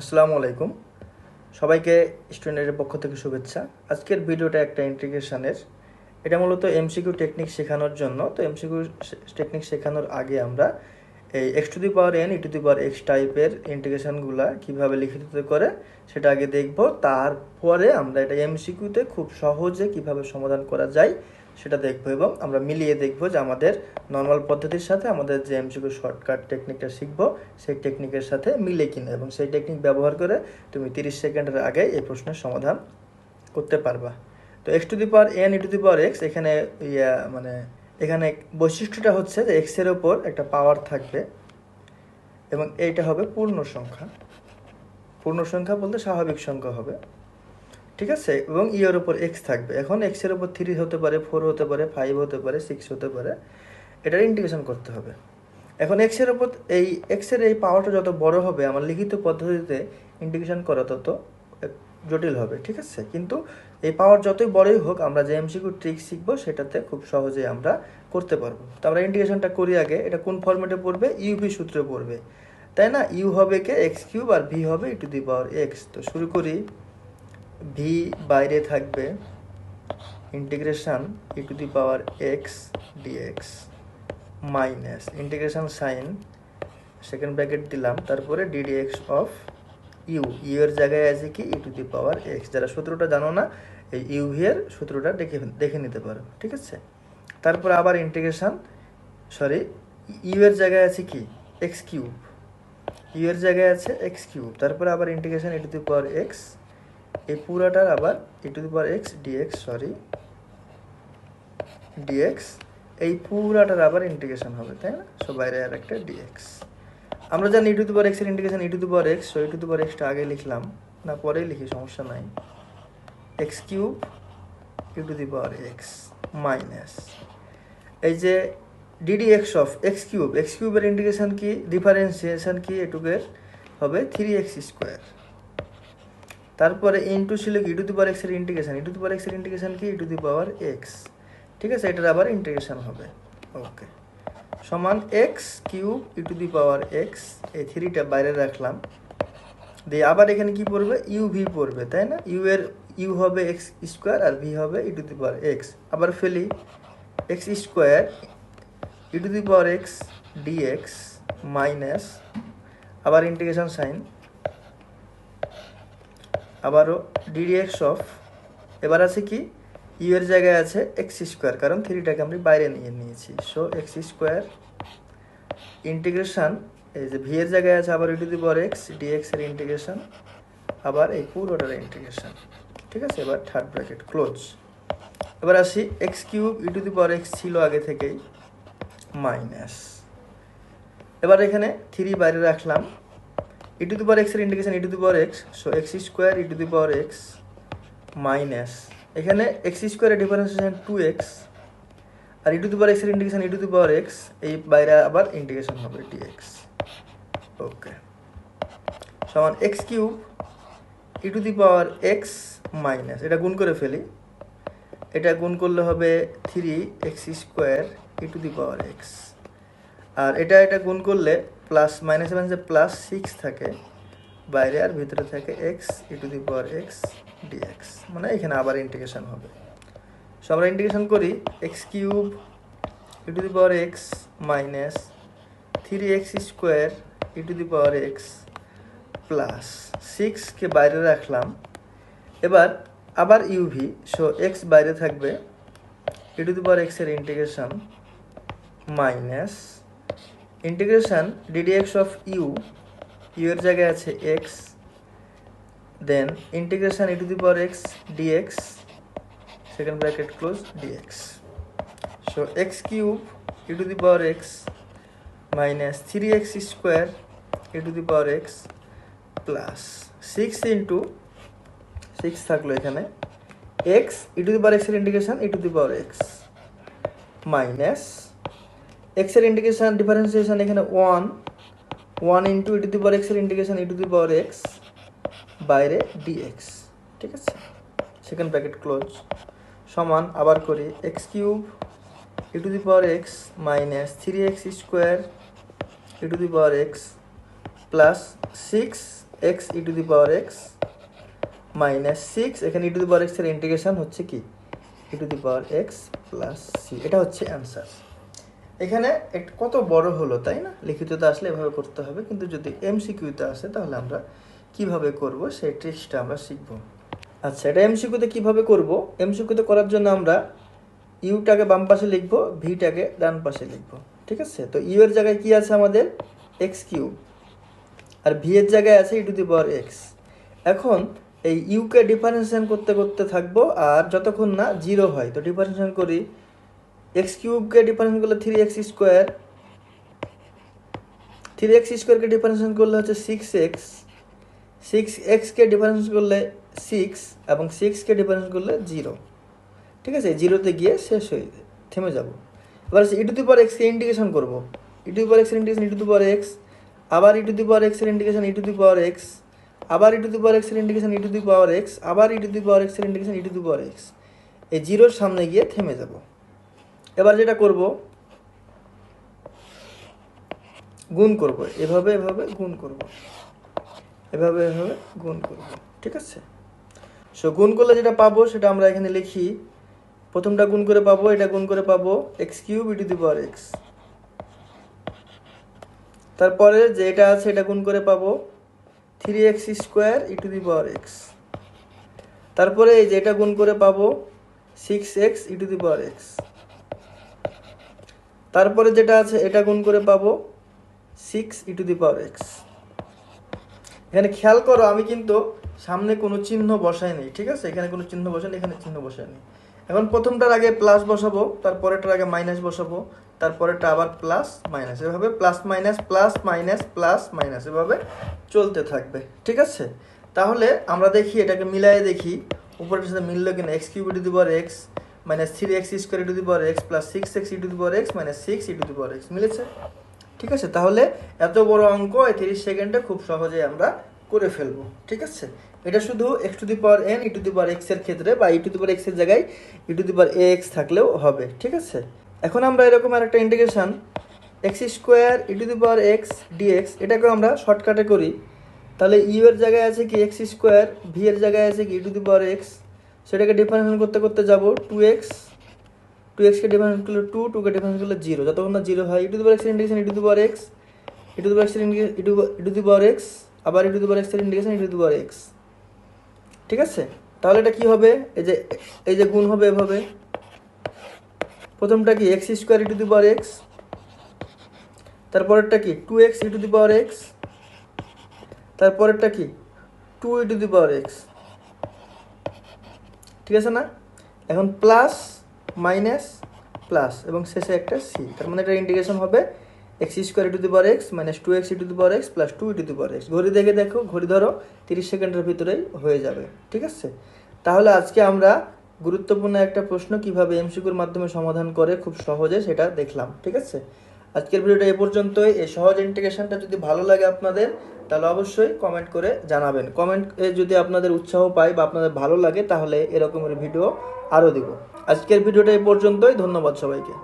আসসালামু আলাইকুম। সবাইকে স্টুডেন্টের পক্ষ থেকে শুভেচ্ছা। আজকের ভিডিওটা একটা ইন্টিগ্রেশনের। এটা মূলত এমসিকিউ টেকনিক শেখানোর জন্য। তো এমসিকিউ টেকনিক শেখানোর আগে আমরা এই x to the power n e to the power x টাইপের ইন্টিগ্রেশনগুলো কীভাবে লিখিত করে সেটা আগে দেখব। তারপরে আমরা এটা এমসিকিউতে খুব সহজে কীভাবে সমাধান করা যায় সেটা দেখব এবং আমরা মিলিয়ে দেখব যে আমাদের নর্মাল পদ্ধতির সাথে আমাদের যে এমসিকিউ শর্টকাট টেকনিকটা শিখব, সেই টেকনিকের সাথে মিলে কিনা এবং সেই টেকনিক ব্যবহার করে তুমি তিরিশ সেকেন্ডের আগে এই প্রশ্নের সমাধান করতে পারবা। তো x to the power n e to the power x এখানে, ইয়া মানে এখানে বৈশিষ্ট্যটা হচ্ছে যে এক্সের ওপর একটা পাওয়ার থাকবে এবং এইটা হবে পূর্ণ সংখ্যা। পূর্ণ সংখ্যা বলতে স্বাভাবিক সংখ্যা হবে। ঠিক আছে? এবং ইয়ের ওপর এক্স থাকবে। এখন এক্সের ওপর থ্রি হতে পারে ফোর হতে পারে ফাইভ হতে পারে সিক্স হতে পারে। এটার ইন্টিগ্রেশন করতে হবে। এখন এক্সের ওপর এই এক্সের এই পাওয়ারটা যত বড় হবে, আমার লিখিত পদ্ধতিতে ইন্টিগ্রেশন করা তত জটিল হবে, ঠিক আছে? কিন্তু এই পাওয়ার যতই বড়ই হোক, আমরা যে এমসিকিউ ট্রিক শিখব, সেটাতে খুব সহজেই আমরা করতে পারব। তো আমরা ইন্টিগ্রেশনটা করি আগে। এটা কোন ফর্মেটে পড়বে? ইউভি সূত্রে পড়বে। তাই না? ইউ হবে কে? এক্স কিউব আর ভি হবে e to the power x তো শুরু করি। ভি বাইরে থাকবে integration e to the power x dx minus integration sign second bracket দিলাম, তারপরে ডিডিএক্স অফ ইউ ইউ এর জায়গায় আছে কি? E to the power x যারা সূত্রটা জানো না, এই ইউ ভি এর সূত্রটা দেখে দেখে নিতে পারো, ঠিক আছে? তারপর আবার ইন্টিগ্রেশান সরি ইউ এর জায়গায় আছে কি? এক্স কিউব ইউ এর জায়গায় আছে এক্স কিউব তারপরে আবার integration e to the power x এই পুরাটার আবার e to the power x dx sorry dx এই পুরাটার আবার ইন্টিগ্রেশন হবে, তাই না? সো বাইরে আর একটা ডিএক্স আমরা জানি ই টু দি পাওয়ার এক্সের integration e to the power x so e to the power extra আগে লিখলাম, না পরেই লিখি, সমস্যা নাই। X cube e to the power x minus এই যে d d x of x cube x কিউবের ইন্টিগ্রেশন কি ডিফারেন্সিয়েশন কি, এটুকের হবে থ্রি এক্স স্কোয়ার তারপরে ইন্টু ছিল কি? ই টু দি পাওয়ার এক্সের integration e to the power এক্সের ইন্টিগ্রেশন কি? E to the power x ঠিক আছে? এটার আবার ইন্টিগ্রেশন হবে। ওকে সমান x cube e to the power x এই থ্রিটা বাইরে রাখলাম। দিয়ে আবার এখানে কি পড়বে? ইউ ভি পড়বে, তাই না? ইউ এর ইউ হবে এক্স স্কোয়ার আর ভি হবে e to the power x আবার ফেলি। X square e to the power x dx minus আবার ইন্টিগ্রেশন সাইন আবারও ডিডিএক্স অফ এবার আছে কি? ইউ এর জায়গায় আছে এক্স স্কোয়ার কারণ থ্রিটাকে আমি বাইরে নিয়ে নিয়েছি। সো এক্স স্কোয়ার ইন্টিগ্রেশান এই যে ভি এর জায়গায় আছে, আবার e to the power x dx এর ইন্টিগ্রেশন আবার এই পুরোটার ইন্টিগ্রেশন ঠিক আছে? এবার থার্ড ব্র্যাকেট ক্লোজ এবার আসি x cube e to the x ছিল আগে থেকেই মাইনাস এবার এখানে থ্রি বাইরে রাখলাম। ই টু দি পাওয়ার এক্সের integration e to the power x so x square e to the power x minus এখানে এক্স স্কোয়ারের ডিফারেন্সিয়েশন টু এক্স আর ই টু দি পাওয়ার এক্সের integration e to the power x এই বাইরে আবার integration হবে x okay সমান x cube e to the power x minus এটা গুণ করে ফেলি, এটা গুণ করলে হবে three x square e to the power x আর এটা এটা গুণ করলে প্লাস মাইনাস মাইনাসে প্লাস সিক্স থাকে, বাইরে আর ভিতরে থাকে x e to the power x dx মানে এখানে আবার ইন্টিগ্রেশন হবে। সো আমরা ইন্টিগ্রেশন করি x cube e to the power x minus three x square e to the power x plus সিক্সকে বাইরে রাখলাম। এবার আবার ইউভি সো এক্স বাইরে থাকবে ই টু দি পাওয়ার এক্সের integration minus integration d dx of u u এর জায়গায় আছে x then integration e to the power x dx second bracket close dx so x cube e to the power x minus three x square e to the power x plus six into six থাকল এখানে x e to the power এক্সের integration e to the power x minus এক্সের integration differentiation এখানে one one into e to the power এক্সের integration e to the power x বাইরে dx ঠিক আছে? Second bracket close সমান আবার করি x cube e to the power x minus three x square e to the power x plus six x e to the power x minus six এখানে e to the power এক্সের integration হচ্ছে কি? E to the power x plus c এটা হচ্ছে answer এখানে কত বড় হলো, তাই না? লিখিততে আসলে এভাবে করতে হবে, কিন্তু যদি এমসিকিউতে আসে, তাহলে আমরা কীভাবে করব? সেই ট্রিক্সটা আমরা শিখব। আচ্ছা এটা এমসিকিউতে কীভাবে করব? এমসিকিউতে করার জন্য আমরা ইউটাকে বাম পাশে লিখব ভিটাকে ডান পাশে লিখব। ঠিক আছে? তো ইউ এর জায়গায় কি আছে আমাদের? এক্স কিউব আর ভি এর জায়গায় আছে ই টু দি পাওয়ার এক্স এখন এই ইউকে ডিফারেন্সিয়েশন করতে করতে থাকব, আর যতক্ষণ না জিরো হয়, তো ডিফারেন্সিয়েশন করি এক্স কিউবকে ডিফারেন্স করলে three x square three x স্কোয়ারকে ডিফারেন্সিয়েশন করলে হচ্ছে সিক্স এক্স সিক্স এক্সকে ডিফারেন্স করলে সিক্স এবং সিক্সকে ডিফারেন্স করলে জিরো ঠিক আছে? জিরোতে গিয়ে শেষ হয়ে থেমে যাব। এবার ই টু দি এক্সকে ইন্টিগ্রেশন করব। E to the power x integration e to x আবার ই টু দি পাওয়ার এক্সের integration e to power x আবার ই টু দি পাওয়ার এক্সের ইন্টিগ্রেশন ই পাওয়ার এক্স আবার ই টু দি পাওয়ার এক্সের ইন্টিগ্রেশন ই টু এক্স এই জিরোর সামনে গিয়ে থেমে যাব। এবার যেটা করব, গুণ করব, এভাবে এভাবে গুণ করব, এভাবে এভাবে গুণ করব, ঠিক আছে? সো গুণ করলে যেটা পাবো, সেটা আমরা এখানে লিখি, প্রথমটা গুণ করে পাবো, এটা গুণ করে পাবো x cube e to the power x তারপরে যেটা আছে, এটা গুণ করে পাবো three x square e to the power x তারপরে এই যেটা গুণ করে পাবো six x e to the power x তারপরে যেটা আছে, এটা গুণ করে পাবো six e to the power x এখানে খেয়াল করো, আমি কিন্তু সামনে কোনো চিহ্ন বসাইনি, ঠিক আছে? এখানে কোনো চিহ্ন বসাইনি, এখানে চিহ্ন বসাই বসাইনি। এখন প্রথমটার আগে প্লাস বসাবো, তারপরেরটার আগে মাইনাস বসাবো, তারপরেরটা আবার প্লাস মাইনাস এভাবে plus minus plus minus plus minus এভাবে চলতে থাকবে, ঠিক আছে? তাহলে আমরা দেখি, এটাকে মিলাই দেখি, উপরের সাথে মিললো কিনা x cube to the power x minus three x square to the power x plus six x to the power x minus six to the power x মিলেছে? ঠিক আছে? তাহলে এত বড় অঙ্ক এই তিরিশ সেকেন্ডে খুব সহজেই আমরা করে ফেলব, ঠিক আছে? এটা শুধু x to the power n e to the power এক্সের ক্ষেত্রে বা ই টু দি পাওয়ার এক্সের জায়গায় ই to the power A x থাকলেও হবে, ঠিক আছে? এখন আমরা এরকম আর একটা integration x square e to the power x dx এটাকেও আমরা শর্টকাটে করি। তাহলে ইউ এর জায়গায় আছে কি? এক্স স্কোয়ার ভি এর জায়গায় আছে কি? E to the power x সেটাকে ডিফারেন্স করতে করতে যাব টু এক্স টু এক্সকে ডিফারেন্স করলে টু টুকে ডিফারেন্স করলে জিরো যতক্ষণ না জিরো হয় e to to the power x integration e to the power x e to to the power x e to the power x আবার e to the power x integration e to the power x ঠিক আছে তাহলে এটা কি হবে এই যে এই যে গুণ হবে এভাবে প্রথমটা কি x square e to the power x তারপরেরটা কি two x e to the power x তারপরেরটা কি টু ইটু দি পাওয়ার এক্স ঠিক আছে না? এখন প্লাস মাইনাস প্লাস এবং শেষে একটা সি তার মানে এটা ইন্টিগ্রেশন হবে x square to the power x minus two x to the power x plus two to the power x ঘড়ি দেখে দেখো, ঘড়ি ধরো, তিরিশ সেকেন্ডের ভিতরেই হয়ে যাবে, ঠিক আছে? তাহলে আজকে আমরা গুরুত্বপূর্ণ একটা প্রশ্ন কীভাবে এমসিকিউর মাধ্যমে সমাধান করে খুব সহজে সেটা দেখলাম, ঠিক আছে? আজকের ভিডিওটা এ পর্যন্তই। এই সহজ ইন্টিগ্রেশনটা যদি ভালো লাগে আপনাদের, তাহলে অবশ্যই কমেন্ট করে জানাবেন। কমেন্ট যদি আপনাদের উৎসাহ পাই বা আপনাদের ভালো লাগে, তাহলে এরকমের ভিডিও আরও দেব। আজকের ভিডিওটা এ পর্যন্তই। ধন্যবাদ সবাইকে।